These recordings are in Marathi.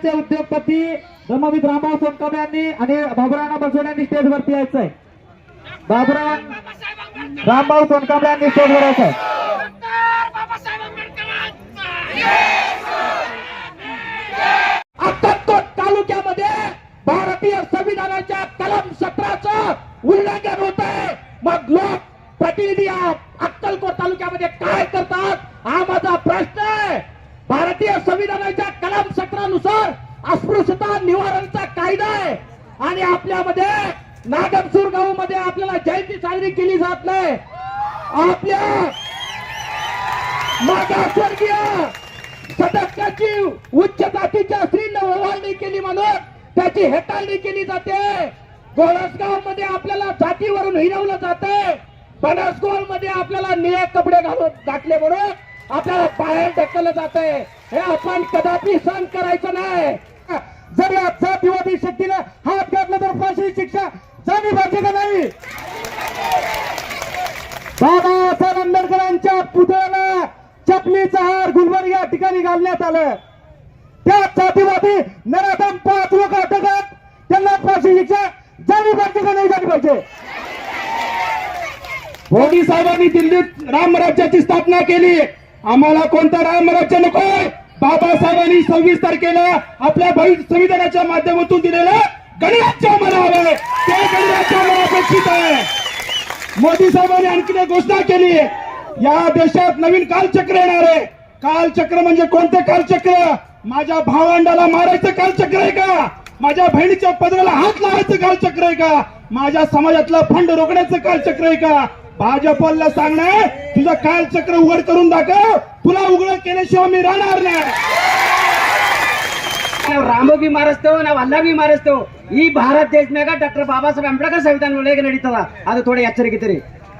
पुण्याचे उद्योगपती धर्मवीर रामभाऊ सोनकांबळे यांनी आणि बाबुरावांना बसवण्यांनी स्टेजवरती आहे बाबुराव रामभाऊ सोनकांबळे यांनी स्टेजवर यायचं अक्कलकोट तालुक्यामध्ये भारतीय संविधानाच्या कलम सतराचं उल्लंघन होत आहे मग लोक प्रतिनिधी अक्कलकोट तालुक्यामध्ये काय करतात हा माझा प्रश्न आहे भारतीय संविधानाच्या कलम सतरानुसार अस्पृश्यता निवारणचा कायदा आहे. आणि आपल्यामध्ये नागमसूर गावामध्ये आपल्याला जयंती साजरी केली जात नाही. आपल्या मागासवर्गीय सदस्याची उच्च जातीच्या स्त्रीनं ओवाळणी केली म्हणून त्याची हेटाळणी केली जाते. गोळसगावमध्ये आपल्याला जातीवरून हिरवलं जाते. बनसगोलमध्ये आपल्याला निळे कपडे घालून घातले म्हणून आपल्याला बाहेर ढकललं जाते हे आपण कदापि सहन करायचं नाही. जरी या जातीवादी शक्तीनं हात घातला तर फाशी शिक्षा झाली पाहिजे का नाही? बाबासाहेब आंबेडकरांच्या पुतळ्याला चपलीचा हार गुलमर्ग या ठिकाणी घालण्यात आलं. त्या जातीवादी नराधम पाच लोक अटकात त्यांना फाशी शिक्षा झाली पाहिजे का नाही झाली पाहिजे? मोदी साहेबांनी दिल्लीत राम राज्याची स्थापना केली. आम्हाला कोणतं रामराज्य नकोय? बाबासाहेबांनी सव्वीस तारखेला आपल्या भविष्य संविधानाच्या माध्यमातून दिलेलं गणराज्य आम्हाला हवंय. ते गणराज्य आम्हाला अपेक्षित आहे. मोदी साहेबांनी आणखी एक घोषणा केली. या देशात नवीन कालचक्र येणार आहे. कालचक्र म्हणजे कोणते कालचक्र? माझ्या भावंडाला मारायचं कालचक्र आहे का? माझ्या बहिणीच्या पदराला हात लावायचं कालचक्र आहे का? माझ्या समाजातलं फंड रोखण्याचं कालचक्र आहे का? भाजपला सांगणार तुझं कालचक्र उघड करून दाखव. तुला उघड केल्याशिवाय मी राहणार नाही ನಾವು ರಾಮ ಬಿ ಮಾರಿಸ್ತೇವೆ ನಾವು ಅಲ್ಲ ಬಿ ಮಾರಿಸ್ತೇವೆ ಈ ಭಾರತ ದೇಶನಾಗ ಡಾಕ್ಟರ್ ಬಾಬಾ ಸಾಹೇಬ್ ಅಂಬೇಡ್ಕರ್ ಸಂವಿಧಾನ ಒಳಗೆ ನಡೀತದ ಅದು ಥೋಡೆ ಎಚ್ಚರಿಕೆ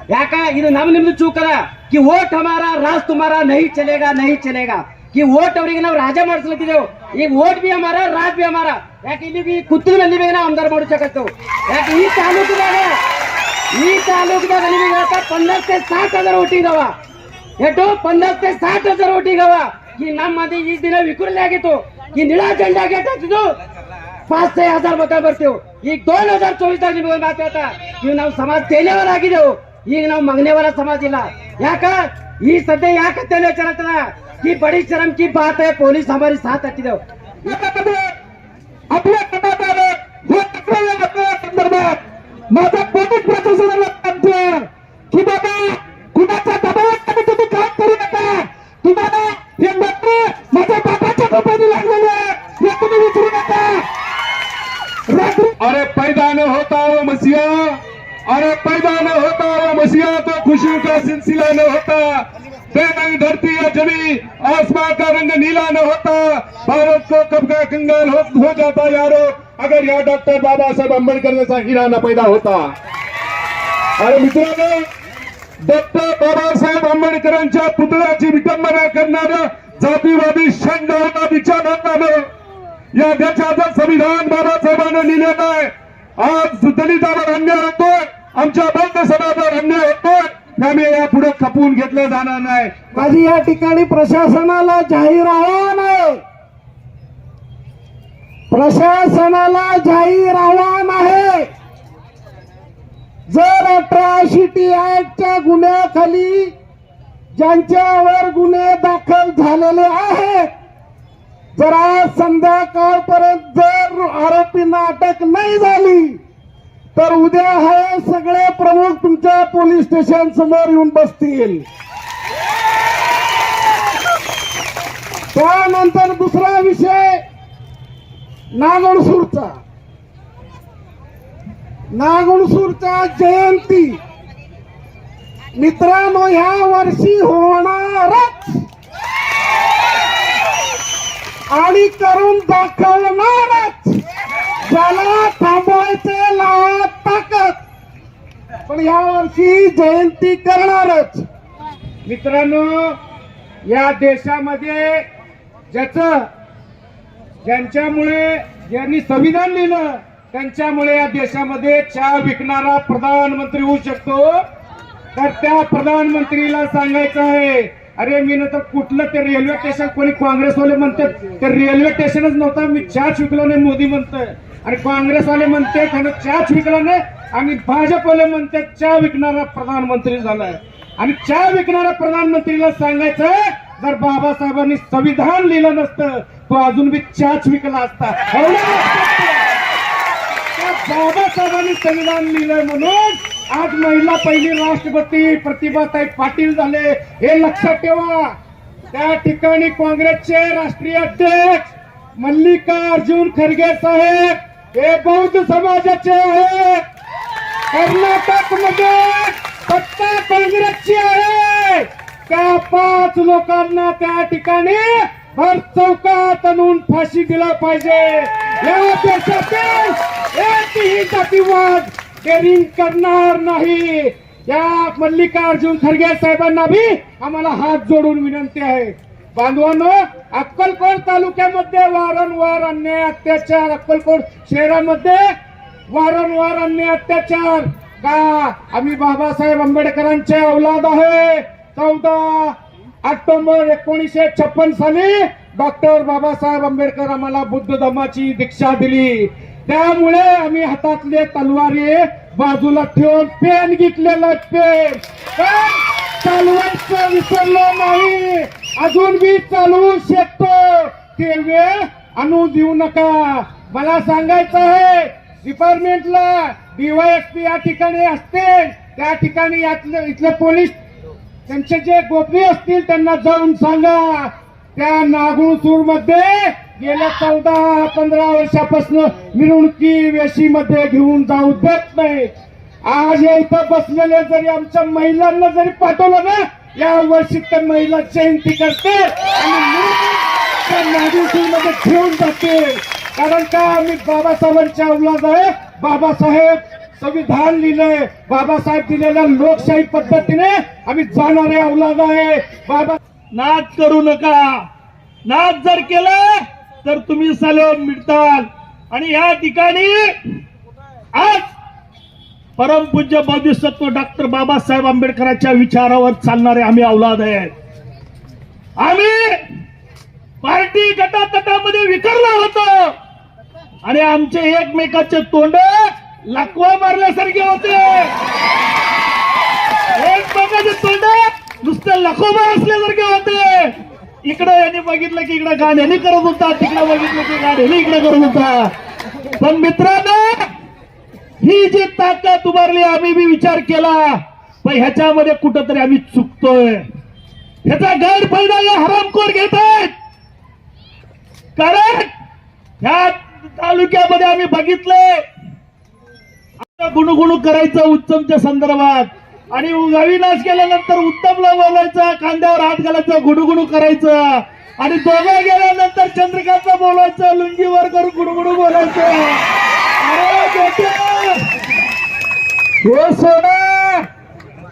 ಯಾಕ ಇದು ನಮ್ ನಿಮ್ದು ಚೂಕದ ಕಿ ಓಟ್ ಹಮಾರ ರಾಜ್ ತುಮಾರ ನಹಿ ಚಲೇಗಾ ನಹಿ ಚಲೇಗಾ ಕಿ ಓಟ್ ಅವರಿಗೆ ನಾವು ರಾಜ ಮಾಡಿಸ್ಲತ್ತಿದ್ದೇವೆ ಈಗ ಓಟ್ ಬಿ ಹಮಾರ ರಾಜ್ ಬಿ ಹಮಾರ ಯಾಕೆ ಇಲ್ಲಿ ಬಿ ಕುತ್ತಿನಲ್ಲಿ ಬೇಗ ನಾವು ಆಮದಾರ ಮಾಡೋಚಕತ್ತೇವೆ ಯಾಕೆ ಈ ತಾಲೂಕದಾಗ ಈ ತಾಲೂಕದಾಗ ನಿಮಗೆ ಹೇಳ್ತಾ ಪನ್ನಾಸ್ ते साठ ಎಟ್ಟು ಪಂದಕ್ಕೆ ಸಾತ್ ಹಜಾರ್ ಒಟ್ಟಿಗವ ಈ ನಮ್ಮ ಮಂದಿ ಈ ದಿನ ವಿಕುರ್ಲಿ ಆಗಿತ್ತು. ಈ ನಿಳ ಜಂಡಾಗಿ ಎಷ್ಟಾಗ್ತಿದ್ದು ಪಾಚ್ ಸೈ ಹಜಾರ್ ಮತ ಬರ್ತೀವಿ. ಈಗ ದೋನ್ ಹಜಾರ್ ಚೋವಿಸ್ದಾಗ ನಿಮ್ಗೆ ಒಂದು ಮಾತಾಟ ಇವ್ ನಾವು ಸಮಾಜ ತೇಲೆವರ ಆಗಿದೆವು ಈಗ ನಾವು ಮಗನೇವರ ಸಮಾಜ ಇಲ್ಲ. ಯಾಕ? ಈ ಸದ್ಯ ಯಾಕ ತೇಲೆ ಚಲತನ ಈ ಬಡಿ ಶರಮ್ ಕಿ ಬಾತ್ ಪೊಲೀಸ್ ಹಮಾರಿ ಸಾಥ್ ಹತ್ತಿದೆವು. अपने कटाचार हे तक्रार अरे पैदा न होता वो मसीहा तो खुशियों का सिलसिला न होता। बेनंग धरती या जमी आसमान का रंग नीला न होता। भारत को कब का कंगाल हो, हो जाता यारो अगर यहाँ डॉक्टर बाबा साहेब आंबेडकर जैसा हीरा न पैदा होता। अरे मित्रांनो डॉक्टर बाबासाहेब आंबेडकरांच्या पुतळ्याची विटंबना करणारं जातीवादी शंड होता विचार होता या देशाचं संविधान बाबासाहेबांना लिहिलेलं आहे. आज दलितावर अन्याय होतोय. आमच्या बौद्ध समाजावर अन्याय होतोय. त्यामुळे या पुढे खपून घेतलं जाणार नाही. माझी या ठिकाणी प्रशासनाला जाहीर आव्हान आहे प्रशासनाला जाहीर आव्हान आहे जर अठराशे टी ऍक्टच्या गुन्ह्याखाली ज्यांच्यावर गुन्हे दाखल झालेले आहेत जर आज संध्याकाळपर्यंत जर आरोपींना अटक नाही झाली तर उद्या हे सगळे प्रमुख तुमच्या पोलीस स्टेशन समोर येऊन बसतील. त्यानंतर दुसरा विषय नागणसूरचा नागणसूरचा जयंती. मित्रांनो ह्या वर्षी होणारच. आणि करून दाखवणारच. त्याला थांबवायचे लावा. पण या वर्षी जयंती करणारच. मित्रांनो या देशामध्ये ज्याच ज्यांच्यामुळे ज्यांनी संविधान लिहिलं त्यांच्यामुळे या देशामध्ये चहा विकणारा प्रधानमंत्री होऊ शकतो. तर त्या प्रधानमंत्रीला सांगायचं आहे अरे मी तर कुठलं ते रेल्वे स्टेशन कोणी काँग्रेसवाले म्हणतात ते रेल्वे स्टेशनच नव्हतं. मी चहाच विकलो नाही मोदी म्हणतोय. आणि काँग्रेसवाले म्हणते त्यांना चहाच विकला नाही. आणि भाजपवाले म्हणते चहा विकणारा प्रधानमंत्री झालाय. आणि चहा विकणाऱ्या प्रधानमंत्रीला सांगायचं जर बाबासाहेबांनी संविधान लिहिलं नसतं तो अजून बी चहाच विकला असता. बाबासाहेबांनी संविधान लिहिलंय म्हणून आज महिला पहिली राष्ट्रपती प्रतिभाताई पाटील झाले. हे लक्षात ठेवा. त्या ठिकाणी काँग्रेसचे राष्ट्रीय अध्यक्ष मल्लिकार्जुन खरगे साहेब हे बौद्ध समाजाचे आहेत. कर्नाटकमध्ये सत्ता काँग्रेसची आहे. त्या पाच लोकांना त्या ठिकाणी भर चौकात आणून फाशी दिला पाहिजे. या देशातील एकही जातीवाद डेरिंग करणार नाही. या मल्लिकार्जुन खरगे साहेबांना भी आम्हाला हात जोडून विनंती आहे. बांधवांनो अक्कलकोट तालुक्यामध्ये वारंवार अन्याय अत्याचार अक्कलकोट शहरामध्ये वारंवार अन्याय अत्याचार. का? आम्ही बाबासाहेब आंबेडकरांचे औलाद आहे. चौदा ऑक्टोबर एकोणीसशे छप्पन साली डॉक्टर बाबासाहेब आंबेडकर आम्हाला बुद्ध धर्माची दीक्षा दिली. त्यामुळे आम्ही हातातले तलवारी बाजूला ठेवून पेन घेतलेलं पेन पण चालवायचं विसरलो नाही. अजून मी चालवू शकतो. ते वेळ आणू देऊ नका. मला सांगायचं आहे डिपार्टमेंटला डीवायएसपी या ठिकाणी असते. त्या ठिकाणी यातले इथले पोलीस त्यांचे जे गोपनीय असतील त्यांना जाऊन सांगा. त्या नागुळसूरमध्ये गेल्या चौदा पंधरा वर्षापासून मिरवणुकी वेशीमध्ये घेऊन जाऊ देत नाही. आज या इथं बसलेले जरी आमच्या महिलांना जरी पाठवलं ना या वर्षी त्या महिला जयंती करते आणि घेऊन जाते. कारण का आम्ही बाबासाहेबांच्या औलाद आहे बाबासाहेब संविधान लिहिलंय. बाबासाहेब दिलेल्या लोकशाही पद्धतीने आम्ही जाणारे औलाद आहे बाबा नाच करू नका. नाच जर केलं तर तुम्ही साले मिळताल आणि या ठिकाणी आज परमपूज्य बौद्धिसत्व डॉक्टर बाबासाहेब आंबेडकरांच्या विचारावर चालणारे आम्ही अवलाद आहे आम्ही पार्टी गटातटामध्ये विखरला होतो. आणि आमचे एकमेकाचे तोंड लाकवा मारल्यासारखे होते. एकमेकाचे तोंड नुसते लखोबा असल्यासारखे होते. इकडे यांनी बघितलं की इकडे गाण्याने करत होता तिकडे बघितलं की गाण्याने इकडे करत होता. पण मित्रांनो ही जी ताकद उभारली आम्ही बी विचार केला पण ह्याच्यामध्ये कुठंतरी आम्ही चुकतोय. ह्याचा गैरफायदा या हरामखोर घेत आहेत. कारण ह्या तालुक्यामध्ये आम्ही बघितलंय. आता गुणगुणू करायचं उत्तमच्या संदर्भात. आणि अविनाश केल्यानंतर उत्तमला बोलायचं खांद्यावर हात घालायचं गुडुगुडू करायचं. आणि दोघं गेल्यानंतर चंद्रकांतला बोलायचं लुंगीवर करून गुडगुडू बोलायचं. अरे हो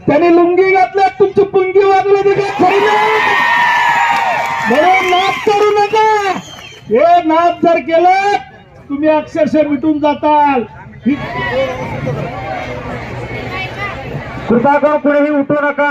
त्याने लुंगी घातल्या तुमची पुंगी वाजली ते खरी म्हणून नाच करू नका. हे नाच जर केलं तुम्ही अक्षरशः मिटून जाताल. कृपा करून कुणीही उठू नका.